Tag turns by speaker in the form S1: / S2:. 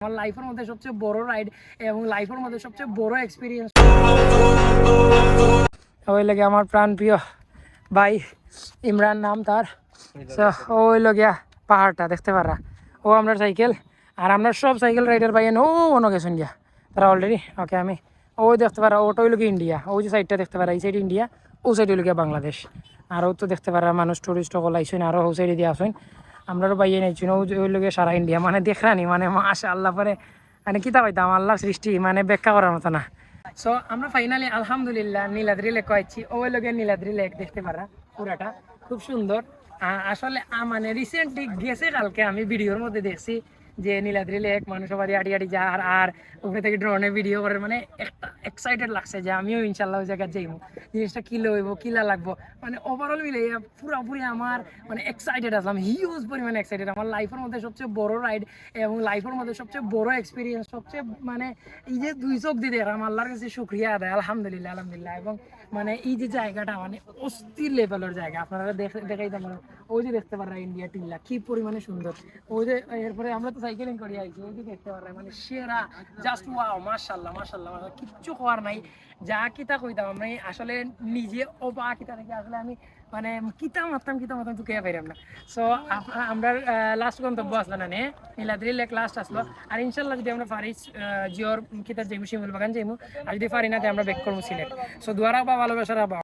S1: আমার লাইফের মধ্যে সবচেয়ে বড় রাইড এবং লাইফের মধ্যে সবচেয়ে বড় এক্সপিরিয়েন্স ওই লাগে আমার প্রাণ প্রিয় ভাই ইমরান নাম তার। ওই লগিয়া পাহাড়টা, দেখতে পারা ও আপনার সাইকেল আর আপনার সব সাইকেল রাইডার ভাই ও মনে গেছেন গিয়া। তারা অলরেডি ওকে আমি। ওই দেখতে পারা ওটা হইল ইন্ডিয়া ওই যে সাইডটা দেখতে পারা এই সাইড ইন্ডিয়া ও সাইড গিয়া বাংলাদেশ আরও তো দেখতে পারা মানুষ টুরিস্ট সকল আইসেন আরও ও সাইডে দিয়ে আসেন। আমরাও বাইয়ে নাই চুনো ওই সারা ইন্ডিয়া মানে দেখরানি মানে মাসা আল্লাহ পরে মানে কিতা পাইতাম আল্লাহ সৃষ্টি মানে ব্যাখ্যা করার মতো না। সো আমরা ফাইনালি আলহামদুলিল্লাহ নীলাদ্রি লেক কয়েছি ওই লোকের নীলাদ্রি লেক দেখতে পারা, পুরাটা, খুব সুন্দর। আসলে মানে রিসেন্টলি গেছে, কালকে আমি ভিডিওর মধ্যে দেখছি। যে নীলাদ্রি লেক মানুষ বাড়ি আড়ি আড়ি যা, আর আর উপরে থেকে ড্রোনে ভিডিও করে মানে একটা এক্সাইটেড লাগছে যে আমিও ইনশাল্লাহ ওই জায়গায় যাইব। জিনিসটা কি লইব কিলা লাগবো? মানে ওভারঅল মিলে পুরোপুরি আমার মানে এক্সাইটেড আসলাম হিউজ পরিমাণে এক্সাইটেড আমার লাইফের মধ্যে সবচেয়ে বড় রাইড এবং লাইফের মধ্যে সবচেয়ে বড় এক্সপিরিয়েন্স সবচেয়ে মানে এই যে দুই চোখ দিয়ে দেখলাম, আল্লাহর কাছে শুক্রিয়া আদায়, আলহামদুলিল্লাহ আলহামদুলিল্লাহ। এবং মানে এই যে জায়গাটা মানে অস্থির লেভেলের জায়গা, আপনারা দেখ- দেখাইতে পারেন। ওই যে দেখতে পারেন ইন্ডিয়া টিল্লা, কি পরিমাণে সুন্দর। ওই যে এরপরে আমরা তো সাইকেলিং করি আইছি, ওই যে দেখতে পারেন মানে সেরা জাস্ট ওয়াও মাশাল্লাহ মাশাল্লাহ কিচ্ছু হওয়ার নাই। যা কিতা কইতাম আমি, আসলে নিজে অবা কিতা থেকে আসলে আমি মানে কিতা মারতাম কিতা মারতাম তো কে পাইরাম না। সো আমরা লাস্ট গন্তব্য আসলো না নে? নীলাদ্রি লেক লাস্ট আসলো। আর ইনশাল্লাহ যদি আমরা পারি জিওর কিতা যাইমু শিমুল বাগান যাইমু আর যদি পারি না আমরা বেক করব সিলেট। সো দুয়ারা বা ভালোবাসার বা